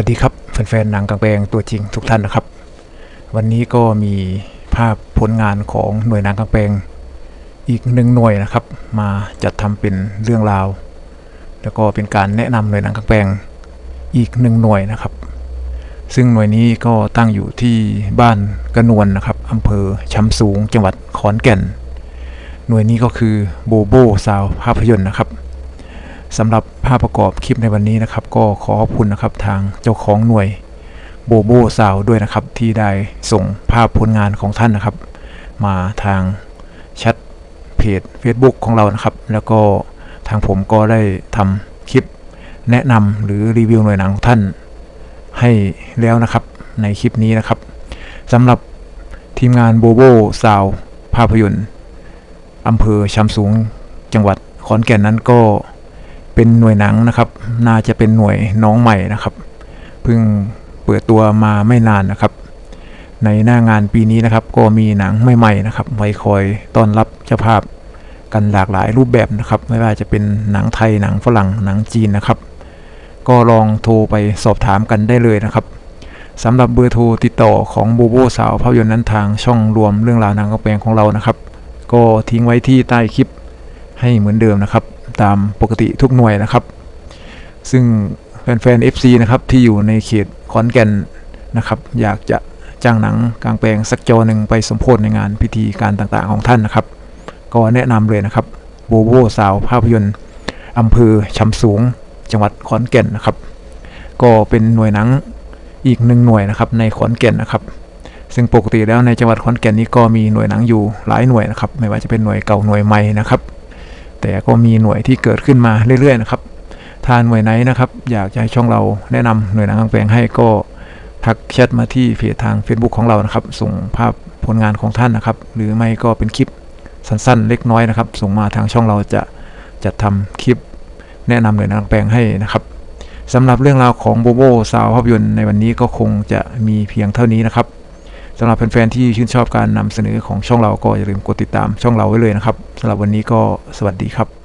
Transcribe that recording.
วัสดีครับแฟนๆหนังกลางแปลงตัวจริงทุกท่านนะครับ วันนี้ก็มีภาพผลงานของหน่วยหนังกลางแปลงอีกหนึ่งหน่วยนะครับ มาจัดทำเป็นเรื่องราว แล้วก็เป็นการแนะนำหน่วยหนังกลางแปลงอีกหนึ่งหน่วยนะครับ ซึ่งหน่วยนี้ก็ตั้งอยู่ที่บ้านกระนวลนะครับอำเภอชำสูงจังหวัดขอนแก่น หน่วยนี้ก็คือโบโบซาวภาพยนตร์นะครับ สำหรับภาพประกอบคลิปในวันนี้นะครับ ก็ขอขอบคุณนะครับทางเจ้าของหน่วยโบโบซาวด้วยนะครับ ที่ได้ส่งภาพผลงานของท่านนะครับ มาทางแชทเพจ Facebook ของเรานะครับ แล้วก็ทางผมก็ได้ทำคลิปแนะนำหรือรีวิวหน่วยหนังของท่าน ให้แล้วนะครับในคลิปนี้นะครับสำหรับทีมงานโบโบซาวภาพยนตร์อำเภอชำสูงจังหวัดขอนแก่นนั้นก็ เป็นหน่วยหนังนะครับ น่าจะเป็นหน่วยน้องใหม่นะครับ เพิ่งเปิดตัวมาไม่นานนะครับ ในหน้างานปีนี้นะครับ ก็มีหนังใหม่ๆนะครับไว้คอยต้อนรับเจ้าภาพกันหลากหลายรูปแบบนะครับ ไม่ว่าจะเป็นหนังไทยหนังฝรั่งหนังจีนนะครับ ก็ลองโทรไปสอบถามกันได้เลยนะครับสำหรับเบอร์โทรติดต่อของบูโบสาวภาพยนตร์นั้นทางช่องรวมเรื่องราวหนังกระแปลงของเรานะครับ ก็ทิ้งไว้ที่ใต้คลิปให้เหมือนเดิมนะครับ ตามปกติทุกหน่วยนะครับ ซึ่งแฟนๆ FC นะครับที่อยู่ในเขตขอนแก่นนะครับ อยากจะจ้างหนังกลางแปลงสักจอหนึ่งไปสมโพธในงานพิธีการต่างๆของท่านนะครับ ก็แนะนำเลยนะครับโบโบสาวภาพยนตร์อำเภอชำสูง จังหวัดขอนแก่นนะครับ ก็เป็นหน่วยหนังอีกหนึ่งหน่วยนะครับในขอนแก่นนะครับ ซึ่งปกติแล้วในจังหวัดขอนแก่นนี้ก็มีหน่วยหนังอยู่หลายหน่วยนะครับ ไม่ว่าจะเป็นหน่วยเก่าหน่วยใหม่นะครับ แต่ก็มีหน่วยที่เกิดขึ้นมาเรื่อยๆนะครับถ้าหน่วยไหนนะครับอยากจะให้ช่องเราแนะนำหน่วยหนังกลางแปลงให้ก็ทักแชทมาที่เพจทาง Facebook ของเรานะครับ ส่งภาพผลงานของท่านนะครับ หรือไม่ก็เป็นคลิปสั้นๆ เล็กน้อยนะครับ ส่งมาทางช่องเราจะจัดทำคลิปแนะนำหน่วยหนังกลางแปลงให้นะครับสำหรับเรื่องราวของโบโบสาวภาพยนตร์ในวันนี้ก็คงจะมีเพียงเท่านี้นะครับ สำหรับแฟนๆที่ชื่นชอบการนำเสนอของช่องเราก็อย่าลืมกดติดตามช่องเราไว้เลยนะครับสำหรับวันนี้ก็สวัสดีครับ